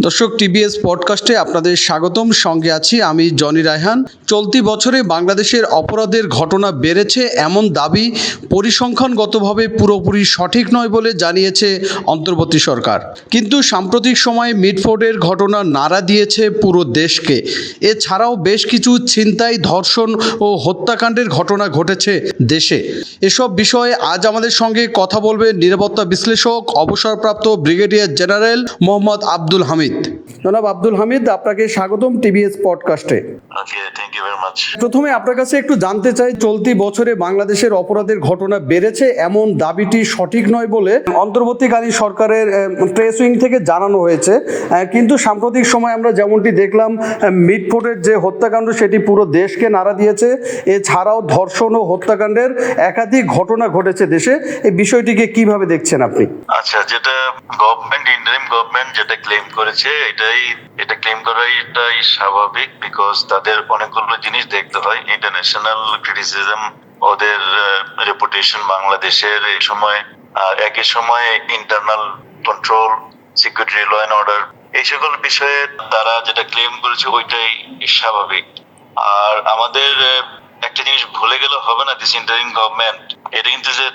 দর্শক টিবিএস পডকাস্টে আপনাদের স্বাগতম। সঙ্গে আছি আমি জনি রায়হান। চলতি বছরে বাংলাদেশের অপরাধের ঘটনা বেড়েছে এমন দাবি পরিসংখ্যানগতভাবে পুরোপুরি সঠিক নয় বলে জানিয়েছে অন্তর্বর্তী সরকার। কিন্তু সাম্প্রতিক সময়ে মিডফোর্ডের ঘটনা নাড়া দিয়েছে পুরো দেশকে। এছাড়াও বেশ কিছু ছিনতাই, ধর্ষণ ও হত্যাকাণ্ডের ঘটনা ঘটেছে দেশে। এসব বিষয়ে আজ আমাদের সঙ্গে কথা বলবে নিরাপত্তা বিশ্লেষক, অবসরপ্রাপ্ত ব্রিগেডিয়ার জেনারেল মোহাম্মদ আব্দুল হামিদ। জনাব আব্দুল হামিদ আপনাকে স্বাগতম টিবিএস পডকাস্টে. প্রথমে আপনার কাছে একটু জানতে চাই চলতি বছরে বাংলাদেশের অপরাধের ঘটনা বেড়েছে এমন দাবিটি সঠিক নয় বলে অন্তর্বর্তীকালীন সরকারের প্রেস উইং থেকে জানানো হয়েছে। কিন্তু সাম্প্রতিক সময় আমরা যেমনটি দেখলাম মিটফোর্টের যে হত্যাকাণ্ড সেটি পুরো দেশকে নাড়া দিয়েছে। এছাড়াও ধর্ষণ ও হত্যাকাণ্ডের একাধিক ঘটনা ঘটেছে দেশে। এই বিষয়টিকে কীভাবে দেখছেন আপনি? আচ্ছা যেটা গভর্নমেন্ট ইন্টারিম গভর্নমেন্ট যেটা ক্লেম করেছে এটাই, এটা ক্লেম করাই এটাই স্বাভাবিক বিকজ তাদের অনেকগুলো জিনিস দেখতে হয়। ইন্টারন্যাশনাল ক্রিটিসিজম ওদের রেপুটেশন বাংলাদেশের এই সময়, আর একই সময় internal control security law and order এই সকল বিষয়ে তারা যেটা ক্লেম করেছে ওইটাই স্বাভাবিক। আর আমাদের একটা জিনিস ভুলে গেলে হবে না দিস ইন্টারিং গভর্নমেন্ট এটা কিন্তু যে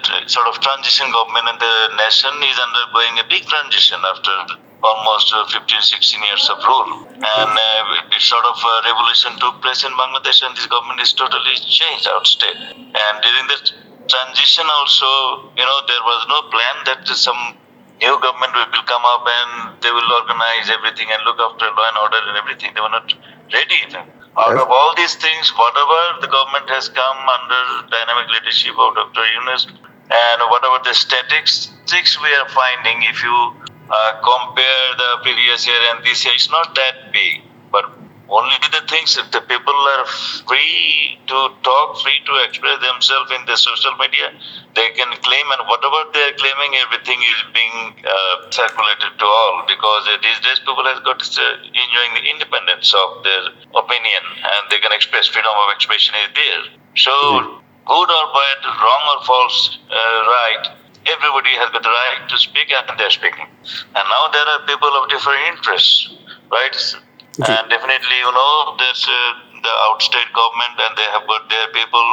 of transition government and the nation is undergoing a big transition after almost uh, 15 16 years of rule. And uh, it sort of uh, revolution took place in bangladesh and this government is totally changed our state. And during the transition also you know there was no plan that some new government will come up and they will organize everything and look after law and order and everything. They were not ready even out of all these things, whatever the government has come under dynamic leadership of Dr. Yunus, and whatever the statistics we are finding, if you uh, compare the previous year and this year, it's not that big. But only the things if the people are free to talk, free to express themselves in the social media, they can claim, and whatever they are claiming, everything is being uh, circulated to all because uh, these days people have got uh, enjoying the independence of their opinion and they can express freedom of expression is there. So, good or bad, wrong or false, uh, right, everybody has got the right to speak and they're speaking. And now there are people of different interests, right? And definitely, you know, there's uh, the outstate government and they have got their people,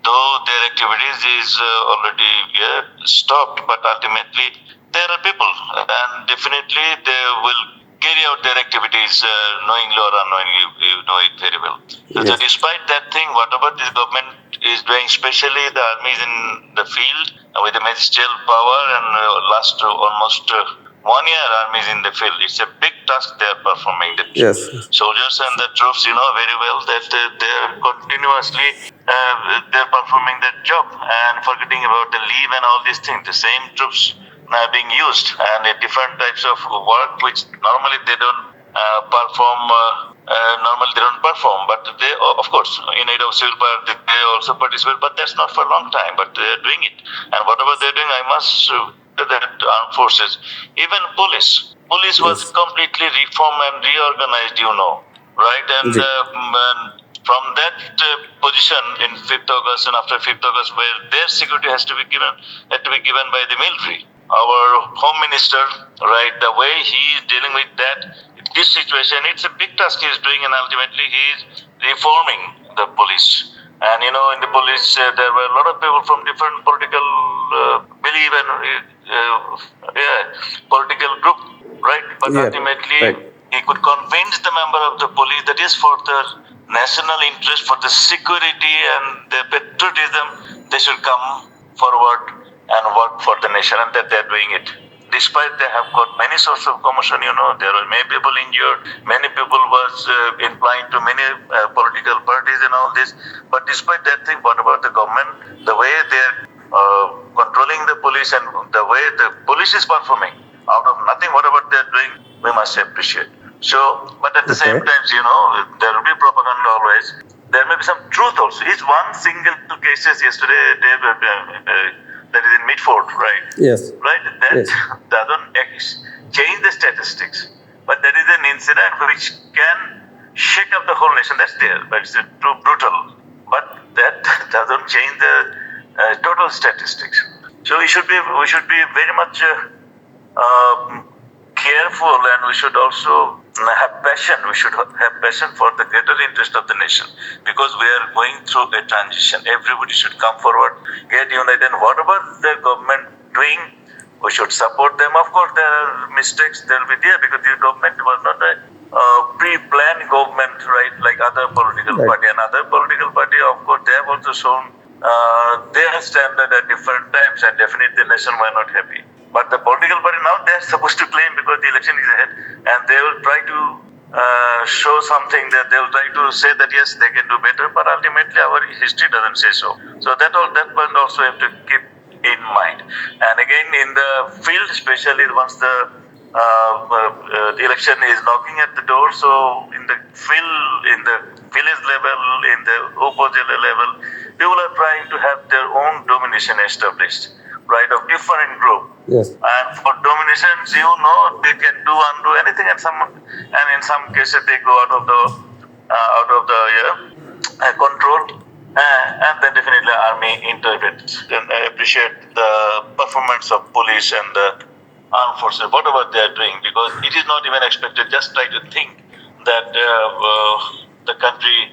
though their activities is uh, already yeah, stopped, but ultimately there are people and definitely they will carry out their activities uh, knowingly or unknowingly, you know it very well. So, despite that thing, whatever this government is doing, especially the armies in the field uh, with the ministerial power and uh, last uh, almost uh, one year armies in the field, it's a big task they are performing. The Yes. soldiers and the troops, you know very well that uh, they are continuously uh, they're performing that job and forgetting about the leave and all these things. The same troops are being used and uh, different types of work which normally they don't uh, perform. Uh, normally they don't perform, but they, of course, in aid of civil power, they they also participate. But that's not for a long time. But they're doing it, and whatever they're doing, I must uh, that armed forces, even police. Police was completely reformed and reorganized, you know, right? And, uh, and from that uh, position in 5th August and after 5th August, where their security has to be given, had to be given by the military. Our home minister, right, the way he is dealing with that, this situation, it's a big task he is doing, and ultimately he is reforming the police. And you know, in the police, uh, there were a lot of people from different political uh, belief and uh, yeah, political group, right? But Yeah, ultimately, right. he could convince the member of the police that is for the national interest, for the security and the patriotism, they should come forward and work for the nation, and that they're doing it. Despite they have got many sorts of commotion, you know, there were many people injured, many people was uh, inclined to many uh, political parties and all this. But despite that thing, what about the government? The way they're uh, controlling the police and the way the police is performing, out of nothing, whatever they're doing, we must appreciate. So, but at the same Okay. time, you know, there will be propaganda always. There may be some truth also. It's one single cases yesterday, were, uh, uh, that is in Right? Yes. right? That Yes. doesn't change the statistics, but there is an incident which can shake up the whole nation. That's there, but it's too brutal. But that doesn't change the uh, total statistics. So we should be we should be very much uh, um, careful and we should also have passion. We should have passion for the greater interest of the nation because we are going through a transition. Everybody should come forward, get united, and whatever the government doing, we should support them. Of course, there are mistakes that will be there because this government was not a uh, pre-planned government, right? Like other political Right. party and other political party, of course, they have also shown uh, their standard at different times, and definitely the nation were not happy. But the political party now they're supposed to claim because the election is ahead, and they will try to uh, show something that they will try to say that yes they can do better, but ultimately our history doesn't say so. So that all that point also have to keep in mind. And again in the field, especially once the uh, uh, the election is knocking at the door. So in the field, in the village level, in the opposite level, people are trying to have their own domination established, right? Of different group. Yes. And for dominations, you know, they can do undo anything, and some, and in some cases they go out of the uh, out of the yeah, uh, control. Uh, and then definitely army intervenes. Then I appreciate the performance of police and the armed forces, whatever they are doing, because it is not even expected. Just try to think that uh, uh, the country,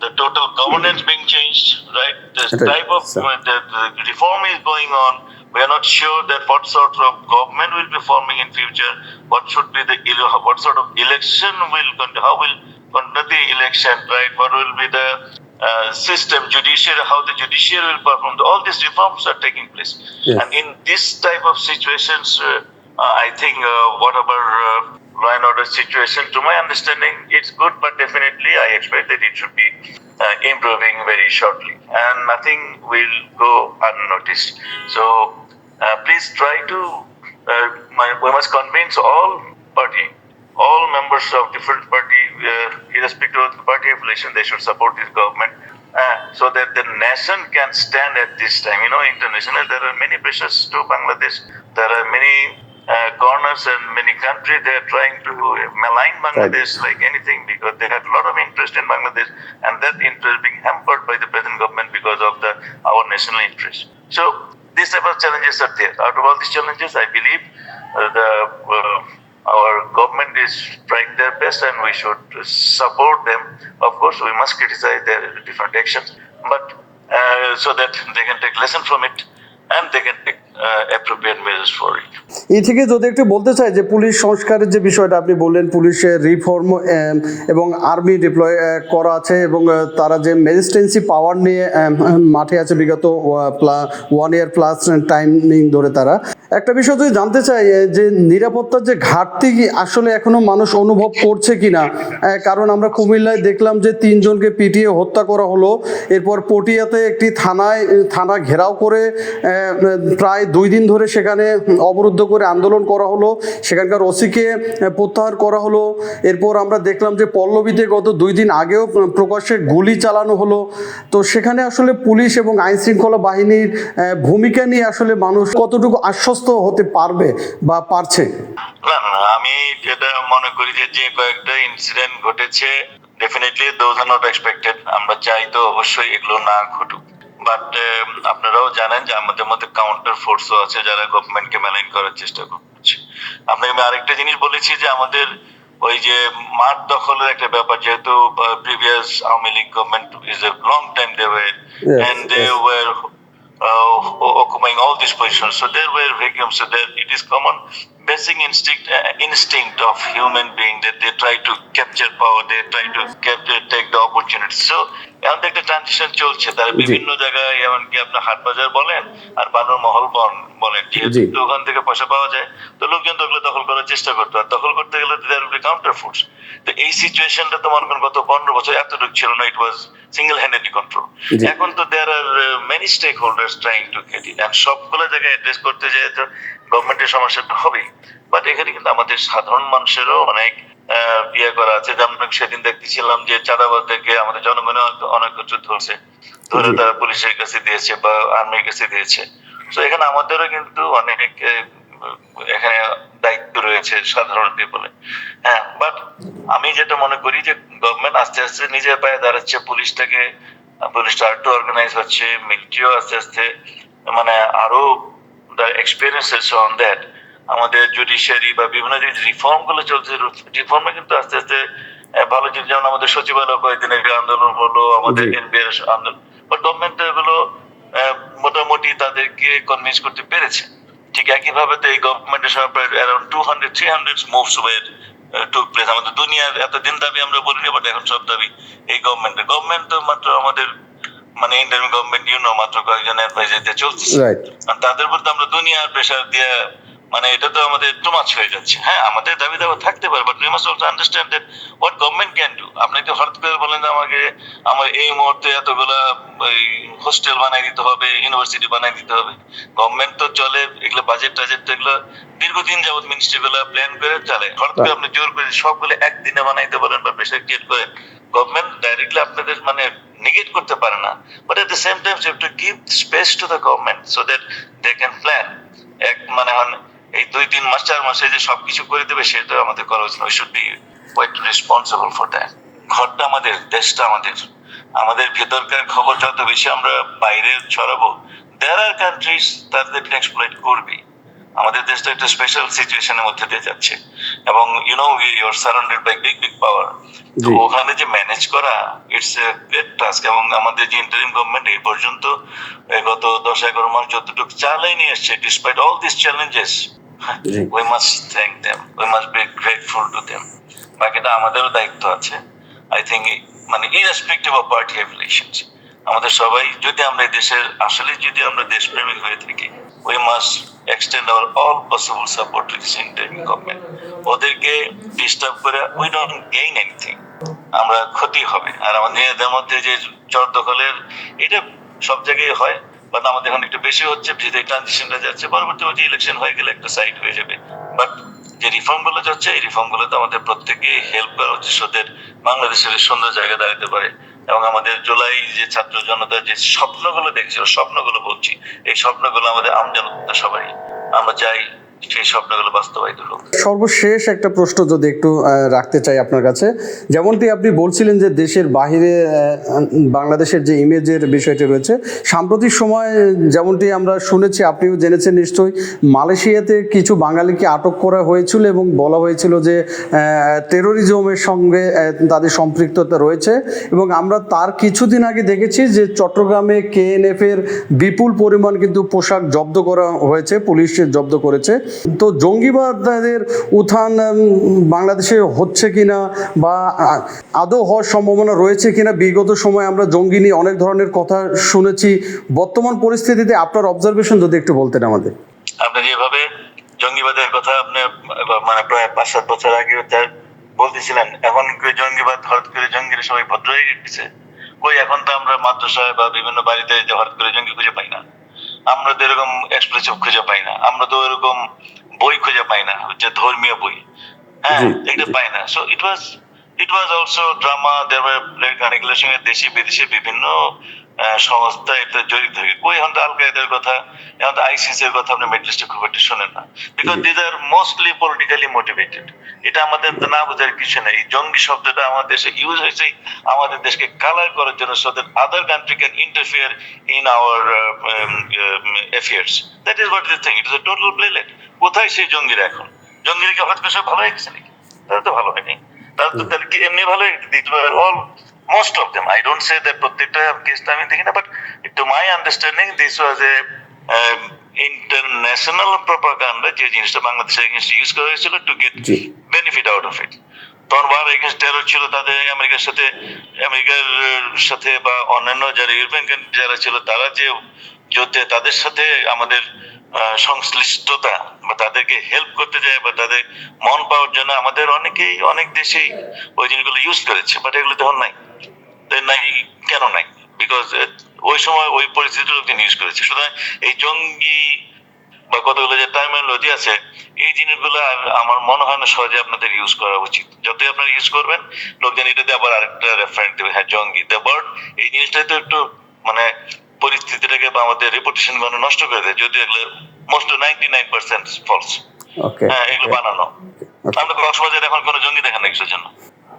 the total governance being changed, right? Right, type of uh, the, the reform is going on. We are not sure that what sort of government will be forming in future. What should be the what sort of election will how will conduct the election, right? What will be the uh, system, judiciary, how the judiciary will perform. All these reforms are taking place, Yes. and in this type of situations, uh, uh, I think uh, whatever uh, law and order situation, to my understanding, it's good, but definitely I expect that it should be uh, improving very shortly, and nothing will go unnoticed. So please try to, uh, my, we must convince all party, all members of different party, uh, irrespective of the party affiliation, they should support this government. Uh, so that the nation can stand at this time. You know, international, there are many pressures to Bangladesh. There are many uh, corners and many countries they are trying to malign Bangladesh like anything because they had a lot of interest in Bangladesh and that interest being hampered by the present government because of the our national interest. So of challenges are there. Out of all these challenges, I believe uh, the uh, our government is trying their best and we should support them. Of course, we must criticize their different actions, but uh, so that they can take lesson from it and they can take uh, appropriate measures for it. এই থেকে যদি একটু বলতে চাই যে police সংস্কারের যে বিষয়টা আপনি বললেন, পুলিশের রিফর্ম এবং আর্মি ডিপ্লয় করা আছে এবং তারা যে ম্যাজিস্ট্রেন্সি পাওয়ার নিয়ে মাঠে আছে বিগত ওয়ান ইয়ার প্লাস টাইমিং ধরে তারা। একটা বিষয় যদি জানতে চাই যে নিরাপত্তার যে ঘাটতি আসলে এখনও মানুষ অনুভব করছে কিনা? কারণ আমরা কুমিল্লায় দেখলাম যে তিনজনকে পিটিয়ে হত্যা করা হলো, এরপর পটিয়াতে একটি থানায় থানা ঘেরাও করে প্রায় দুই দিন ধরে সেখানে অবরুদ্ধ করে আন্দোলন করা হলো, সেখানকার ওসিকে প্রত্যাহার করা হলো। এরপর আমরা দেখলাম যে পল্লবীতে গত দুই দিন আগেও প্রকাশ্যে গুলি চালানো হলো। তো সেখানে আসলে পুলিশ এবং আইন শৃঙ্খলা বাহিনীর ভূমিকা নিয়ে আসলে মানুষ কতটুকু আশ্বস্ত হতে পারবে বা পারছে? আমি যেটা মনে করি যে যে কয়েকটা ইনসিডেন্ট ঘটেছে definitely those are not expected আমরা চাই তো অবশ্যই এগুলো না ঘটুক। বাট আপনারাও জানেন যে আমাদের মধ্যে কাউন্টার ফোর্সও আছে যারা গভর্নমেন্টকে মেলাইন করার চেষ্টা করছে আপনাকে আমি আরেকটা জিনিস বলেছি যে আমাদের ওই যে মাঠ দখলের একটা ব্যাপার যেহেতু previous Awami League government is a long time they way and they uh, occupying all these positions. So there were vacuums. So there, it is common basic instinct uh, instinct of human being that they try to capture power, they try to capture take the opportunity. So এখন তো একটা transition চলছে তার। বিভিন্ন জায়গায় এমনকি আপনার হাট বাজার বলেন আর বানুর মহল বন বলেন যেহেতু ওখান থেকে পয়সা পাওয়া যায় তো লোকজন তো ওগুলো দখল করার চেষ্টা করতো আর দখল করতে গেলে কাউন্টার ফোর্স তো এই সিচুয়েশনটা তো মনে করেন গত পনেরো বছর এতটুকু ছিল না it was single handedly control. এখন তো there are many stakeholders trying to get it and সবগুলো জায়গায় অ্যাড্রেস করতে যেয়ে তো গভর্নমেন্টের সমস্যাটা হবেই। বাট এখানে কিন্তু আমাদের সাধারণ মানুষেরও অনেক ইয়ে করা আছে। যেমন সেদিন দেখতেছিলাম যে চাঁদাবাদদেরকে আমাদের জনগণে অনেক কিছু ধরছে। ধরে। তারা পুলিশের কাছে দিয়েছে বা আর্মির কাছে দিয়েছে। তো এখানে আমাদেরও কিন্তু অনেক এখানে দায়িত্ব রয়েছে সাধারণ পিপলে হ্যাঁ বাট আমি যেটা মনে করি যে গভর্নমেন্ট আস্তে আস্তে নিজের পায়ে দাঁড়াচ্ছে পুলিশটাকে পুলিশটা আরেকটু অর্গানাইজ হচ্ছে মিলিটারিও আস্তে আস্তে মানে আরও দ্য এক্সপিরিয়েন্সেস অন দ্যাট আমাদের জুডিশিয়ারি বা বিভিন্ন যে রিফর্মগুলো চলছে রিফর্মে কিন্তু আস্তে আস্তে ভালো জিনিস যেমন আমাদের সচিবালয় কয়েকদিন আগে আন্দোলন হলো আমাদের। এনবিআর আন্দোলন বাট গভর্নমেন্ট এগুলো মোটামুটি তাদেরকে কনভিন্স করতে পেরেছে। ঠিক একইভাবে তো এই গভর্নমেন্টের সময় প্রায় around two hundred three hundred moves were took place আমাদের দুনিয়ার এতদিন দাবি আমরা বলিনি বাট এখন সব দাবি এই গভর্নমেন্টের গভর্নমেন্ট তো মাত্র আমাদের মানে ইন্ডিয়ান গভর্নমেন্ট ইউনো মাত্র কয়েকজন অ্যাডভাইজার দিয়ে চলছে আর তাদের উপর তো আমরা দুনিয়ার প্রেশার দিয়ে মানে এটা তো আমাদের টু মাছ হয়ে যাচ্ছে। হ্যাঁ আমাদের দাবি দাবা থাকতে পারে but we must also understand that what government can do আপনি তো হঠাৎ করে বলেন যে আমাকে আমার এই মুহূর্তে এতগুলা হোস্টেল বানাই দিতে হবে ইউনিভার্সিটি বানাই দিতে হবে। গভর্নমেন্ট তো চলে এগুলো বাজেট টাজেট তো এগুলো দীর্ঘদিন যাবত মিনিস্ট্রি গুলো প্ল্যান করে চলে। হঠাৎ করে আপনি জোর করে সবগুলো একদিনে বানাইতে পারেন বা প্রেশার ক্রিয়েট করেন গভর্নমেন্ট ডাইরেক্টলি আপনাদের মানে নেগেট করতে পারে না। But at the same time you to give space to the government so that they can plan এক মানে হন এই দুই তিন মাস চার মাসে যে সবকিছু করে দেবে সেটা আমাদের করা উচিত we should be quite responsible for that ঘরটা আমাদের দেশটা আমাদের। আমাদের ভেতরকার খবর যত বেশি আমরা বাইরে ছড়াবো দেয়ার আর কান্ট্রিজ তাদের এক্সপ্লয়েট করবে। আমাদের দেশটা একটা স্পেশাল সিচুয়েশনের মধ্যে দিয়ে যাচ্ছে। এবং you know you're surrounded by big big power তো ওখানে যে ম্যানেজ করা ইটস এ গ্রেট টাস্ক এবং আমাদের যে ইন্টারিম গভর্নমেন্ট এই পর্যন্ত গত দশ এগারো মাস যতটুকু চালাই নিয়ে এসছে despite all this challenges. We must thank them we must be grateful to them বাকিটা আমাদেরও দায়িত্ব আছে। আই থিঙ্ক মানে ইরেসপেক্টিভ অফ পার্টি অ্যাফিলিয়েশনস আমাদের সবাই যদি আমরা দেশের আসলে যদি আমরা দেশপ্রেমিক হয়ে থাকি we must extend our all possible support to this interim government ওদেরকে ডিস্টার্ব করে উই ডোন্ট গেইন এনিথিং আমরা ক্ষতি হবে। আর আমাদের মধ্যে যে চর দখলের এটা সব জায়গায় হয়। বাট আমাদের এখন একটু বেশি হচ্ছে, যেহেতু ট্রানজিশনটা যাচ্ছে, পরবর্তী বছর ইলেকশন হয়ে গেলে একটা সাইড হয়ে যাবে। বাট যে রিফর্মগুলো যাচ্ছে, এই রিফর্ম গুলোতে আমাদের প্রত্যেকে হেল্প করা উচিত ওদের বাংলাদেশের সুন্দর জায়গা দাঁড়াতে পারে। এবং আমাদের জুলাই যে ছাত্র জনতা যে স্বপ্নগুলো দেখছিল স্বপ্নগুলো বলছি, এই স্বপ্নগুলো আমাদের আমজনতা সবাই আমরা চাই সর্বশেষ একটা প্রশ্ন যদি একটু রাখতে চাই আপনার কাছে, যেমনটি আপনি বলছিলেন যে দেশের বাহিরে বাংলাদেশের যে ইমেজের বিষয়টি রয়েছে, সাম্প্রতিক সময় যেমনটি আমরা শুনেছি, আপনিও জেনেছেন নিশ্চয়ই, মালয়েশিয়াতে কিছু বাঙালিকে আটক করা হয়েছিল এবং বলা হয়েছিল যে টেরোরিজমের সঙ্গে তাদের সম্পৃক্ততা রয়েছে এবং আমরা তার কিছুদিন আগে দেখেছি যে চট্টগ্রামে কেএনএফ এর বিপুল পরিমাণ কিন্তু পোশাক জব্দ করা হয়েছে, পুলিশ জব্দ করেছে। তো জঙ্গিবাদের উত্থান বাংলাদেশে হচ্ছে কিনা বা আদৌ হওয়ার সম্ভাবনা রয়েছে কিনা, বিগত সময় আমরা জঙ্গি নিয়ে অনেক ধরনের কথা শুনেছি। বর্তমান পরিস্থিতিতে আপনার অবজারভেশন যদি একটু বলতেন আমাদের। আপনি যেভাবে জঙ্গিবাদের কথা আপনি মানে প্রায় পাঁচ সাত বছর আগে বলতেছিলেন, এখন জঙ্গিবাদ, হঠাৎ করে জঙ্গিরা সবাই ভদ্র হয়ে গেছে। কই এখন তো আমরা মাদ্রাসায় বা বিভিন্ন বাড়িতে হঠাৎ করে জঙ্গি খুঁজে পাই না। আমরা তো এরকম এক্সপ্রেসিভ খুঁজে পাই না। আমরা তো এরকম বই খুঁজে পাই না যে ধর্মীয় বই। হ্যাঁ এটা পাই না। So it was it was also drama দেওয়ার এগুলোর সঙ্গে দেশি বিদেশি বিভিন্ন সংস্থা এটা জড়িত থাকে কই এখন তো আল কায়দার কথা এখন তো আইসিসি এর কথা আপনি মেডলিস্টে খুব একটা শোনেন না। Because these are mostly politically motivated এটা আমাদের না বোঝার কিছু নেই। এই জঙ্গি শব্দটা আমাদের দেশে ইউজ হয়েছে। আমাদের দেশকে কালার করার জন্য so that other country can interfere in our affairs that is what this thing it is a total প্লেলেট কোথায় সেই জঙ্গিরা এখন? জঙ্গিরা কি হঠাৎ করে সব ভালো হয়ে গেছে নাকি? তারা তো ভালো হয়নি। তারা তো তাহলে কি এমনি ভালো all most of them. I don't say that প্রত্যেকটা কেসটা আমি দেখি না but to my understanding this was a international propaganda যে জিনিসটা বাংলাদেশের এগেনস্ট ইউজ করা হয়েছিল to get benefit out of it তখন বার এগেনস্ট টেরর ছিল তাদের আমেরিকার সাথে আমেরিকার সাথে বা অন্যান্য যারা ইউরোপিয়ান কান্ট্রি যারা ছিল তারা যে যুদ্ধে তাদের সাথে আমাদের সংশ্লিষ্টতা বা তাদেরকে হেল্প করতে যায় বা তাদের মন পাওয়ার জন্য আমাদের অনেকেই, অনেক দেশেই ওই জিনিসগুলো ইউজ করেছে বাট এগুলো তখন নাই। নাই কেন নাই? বিকজ ওই সময় ওই পরিস্থিতির লোকজন ইউজ করেছে। সুতরাং এই জঙ্গি বা কতগুলো যে টার্মিনোলজি আছে, এই জিনিসগুলো আমার মনে হয় না সহজে আপনাদের ইউজ করা উচিত। যতই আপনারা ইউজ করবেন, লোকজন এটাতে আবার আরেকটা রেফারেন্ট দেবে হ্যাঁ জঙ্গি দ্য বার্ড এই জিনিসটাই তো একটু মানে পরিস্থিতিটাকে বা আমাদের রেপুটেশনগুলো নষ্ট করে দেয় যদি এগুলো most ninety nine percent false হ্যাঁ এগুলো বানানো। আমরা কক্সবাজারে এখন কোনো জঙ্গি দেখা না কিছুর জন্য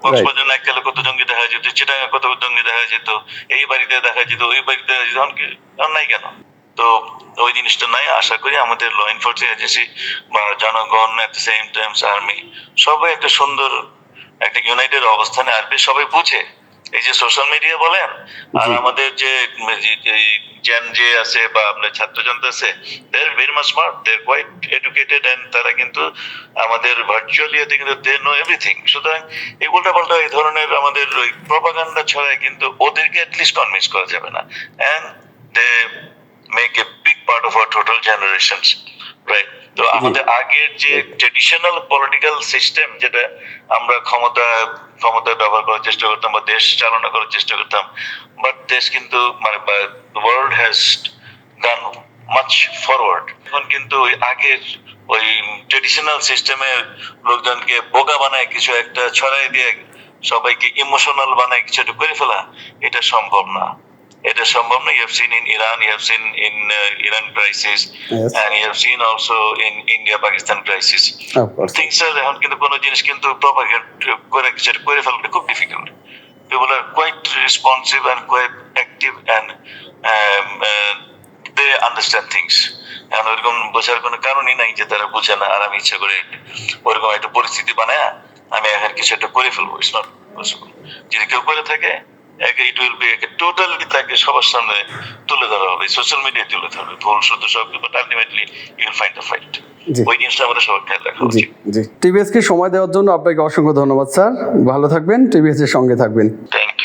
কক্সবাজার কত জঙ্গি দেখা যেত চিটাঙ্গা কত জঙ্গি দেখা যেত এই বাড়িতে দেখা যেত ওই বাড়িতে দেখা যেত এখন এখন নাই কেন? তো ওই জিনিসটা নাই আশা করি আমাদের ল এনফোর্সিং এজেন্সি বা জনগণ at the same times army সবাই একটা সুন্দর একটা ইউনাইটেড অবস্থানে আসবে সবাই বুঝে। এই যে সোশ্যাল মিডিয়া বলেন আর আমাদের যে জেন যে আছে বা আপনার ছাত্র জনতা আছে they are very much smart they are quite educated and তারা কিন্তু আমাদের ভার্চুয়ালি এতে কিন্তু দে নো এভরিথিং সুতরাং এই উল্টাপাল্টা এই ধরনের আমাদের ওই প্রপাগান্ডা ছড়ায় কিন্তু ওদেরকে অ্যাটলিস্ট কনভিন্স করা যাবে না। And they make a big part of our total generations right তো আমাদের আগের যে ট্রেডিশনাল পলিটিক্যাল সিস্টেম যেটা আমরা ক্ষমতা ক্ষমতা ব্যবহার করার চেষ্টা করতাম বা দেশ চালনা করার চেষ্টা করতাম বাট দেশ কিন্তু মানে world has gone much forward এখন কিন্তু ওই আগের ওই ট্রেডিশনাল সিস্টেমের লোকজনকে বোকা বানায় কিছু একটা ছড়াই দিয়ে সবাইকে ইমোশনাল বানায় কিছু একটা করে ফেলা এটা সম্ভব না। এটা সম্ভব না you have seen in Iran you have seen in Iran crisis Yes. and you have seen also in India Pakistan crisis. Of course. things are এখন কিন্তু কোনো জিনিস কিন্তু প্রপাগেট করে কিছু করে ফেলাটা খুব difficult people are quite responsive and quite active and um, uh, they understand things. এখন ওরকম বোঝার কোনো কারণই নাই যে তারা বুঝে না আর আমি ইচ্ছা করে ওরকম একটা পরিস্থিতি বানায় আমি এখন কিছু একটা করে ফেলব। ইটস নট পসিবল যদি কেউ করে থাকে ইট উইল বি টোটালি তাকে সবার সামনে তুলে ধরা হবে সোশ্যাল মিডিয়ায় তুলে ধরা হবে ভুল শুদ্ধ সব but ultimately you will find the fight. ওই জিনিসটা আমাদের সবার খেয়াল রাখা জি উচিত। জি। টিভিএসকে সময় দেওয়ার জন্য আপনাকে অসংখ্য ধন্যবাদ স্যার। ভালো থাকবেন টিভিএস এর সঙ্গে থাকবেন। থ্যাংক